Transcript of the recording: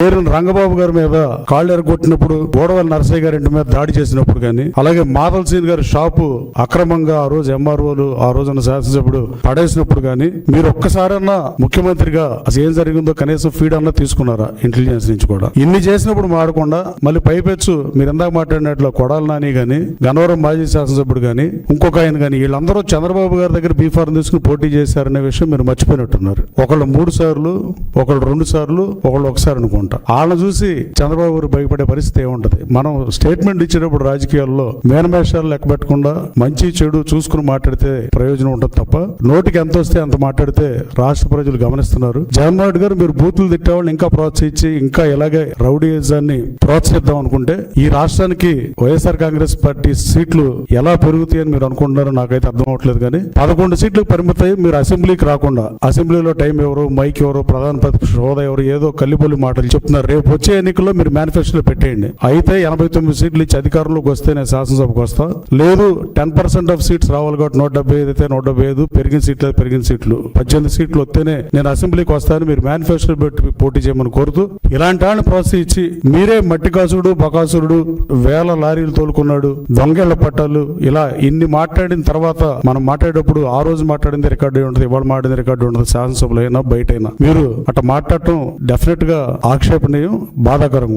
పేరుని రంగబాబు గారి మీద కాళ్ళు ఎరగొట్టినప్పుడు గోడవల నరసయ్య గారి ఇంటి మీద దాడి చేసినప్పుడు కానీ అలాగే మాధల్ సీన్ గారి షాపు అక్రమంగా ఆ రోజు ఎంఆర్ఓలు ఆ రోజున శాసనసభ్యుడు పడేసినప్పుడు కానీ మీరు ఒక్కసారన్నా ముఖ్యమంత్రిగా అసలు ఏం జరిగిందో కనీసం ఫీడ్ అన్నా తీసుకున్నారా ఇంటెలిజెన్స్ నుంచి కూడా? ఇన్ని చేసినప్పుడు మాడకుండా మళ్ళీ పైపెచ్చు మీరు ఇందాక మాట్లాడినట్లు కొడాల నాని కానీ గన్నవరం మాజీ శాసనసభ్యుడు కానీ ఇంకొక ఆయన కానీ వీళ్ళందరూ చంద్రబాబు గారి దగ్గర బీఫార్మ్ తీసుకుని పోటీ చేశారనే విషయం మీరు మర్చిపోయినట్టున్నారు. ఒకళ్ళు మూడు సార్లు ఒకళ్ళు రెండు సార్లు ఒకళ్ళు ఒకసారి అనుకుంటా. వాళ్ళని చూసి చంద్రబాబు గారు భయపడే పరిస్థితి ఏముంటది? మనం స్టేట్మెంట్ ఇచ్చినప్పుడు రాజకీయాల్లో మేనమేషాలు లెక్క పెట్టకుండా మంచి చెడు చూసుకుని మాట్లాడితే ప్రయోజనం ఉంటుంది తప్ప నోటికి ఎంత వస్తే అంత మాట్లాడితే రాష్ట్ర ప్రజలు గమనిస్తున్నారు. జగన్మోహన్ రెడ్డి గారు మీరు బూతులు తిట్టేవాళ్ళని ఇంకా ప్రోత్సహించి ఇంకా ఇలాగే రౌడీజాన్ని ప్రోత్సహిద్దాం అనుకుంటే ఈ రాష్ట్రానికి వైఎస్ఆర్ కాంగ్రెస్ పార్టీ సీట్లు ఎలా పెరుగుతాయని మీరు అనుకుంటున్నారో నాకైతే అర్థం అవట్లేదు కానీ పదకొండు సీట్లు పరిమితాయి మీరు అసెంబ్లీకి రాకుండా అసెంబ్లీలో టైం ఎవరు మైక్ ఎవరు ప్రధాన ప్రతిపక్ష హోదా ఎవరు ఏదో కల్లిపల్లి మాటలు చెప్తున్నారు. రేపు వచ్చే ఎన్నికల్లో మీరు మేనిఫెస్టోలో పెట్టేయండి. అయితే ఎనభై తొమ్మిది సీట్లు ఇచ్చి అధికారంలోకి వస్తే నేను శాసనసభకు వస్తా. లేదు టెన్ పర్సెంట్ ఆఫ్ సీట్స్ రావాలి కాబట్టి నూట డెబ్బై ఐదు అయితే నూట డెబ్బై ఐదు పెరిగిన సీట్లు పెరిగిన సీట్లు. పద్దెనిమిది సీట్లు వస్తేనే నేను అసెంబ్లీకి వస్తాను మీరు మేనిఫెస్టో పెట్టి పోటీ చేయమని కోరుతూ ఇలాంటి వాళ్ళని ప్రోత్సహించి మీరే మట్టి కాసుడు బకాసురుడు వేల లారీలు తోలుకున్నాడు దొంగేళ్ళ పట్టాలు ఇలా ఇన్ని మాట్లాడిన తర్వాత మనం మాట్లాడేటప్పుడు ఆ రోజు మాట్లాడింది రికార్డు ఉంటుంది ఇవాళ మాట్లాడింది రికార్డు ఉంటుంది శాసనసభలో అయినా బయట అయినా మీరు అట్లా మాట్లాడటం డెఫినెట్గా ఆక్షేపణీయం బాధాకరం కూడా.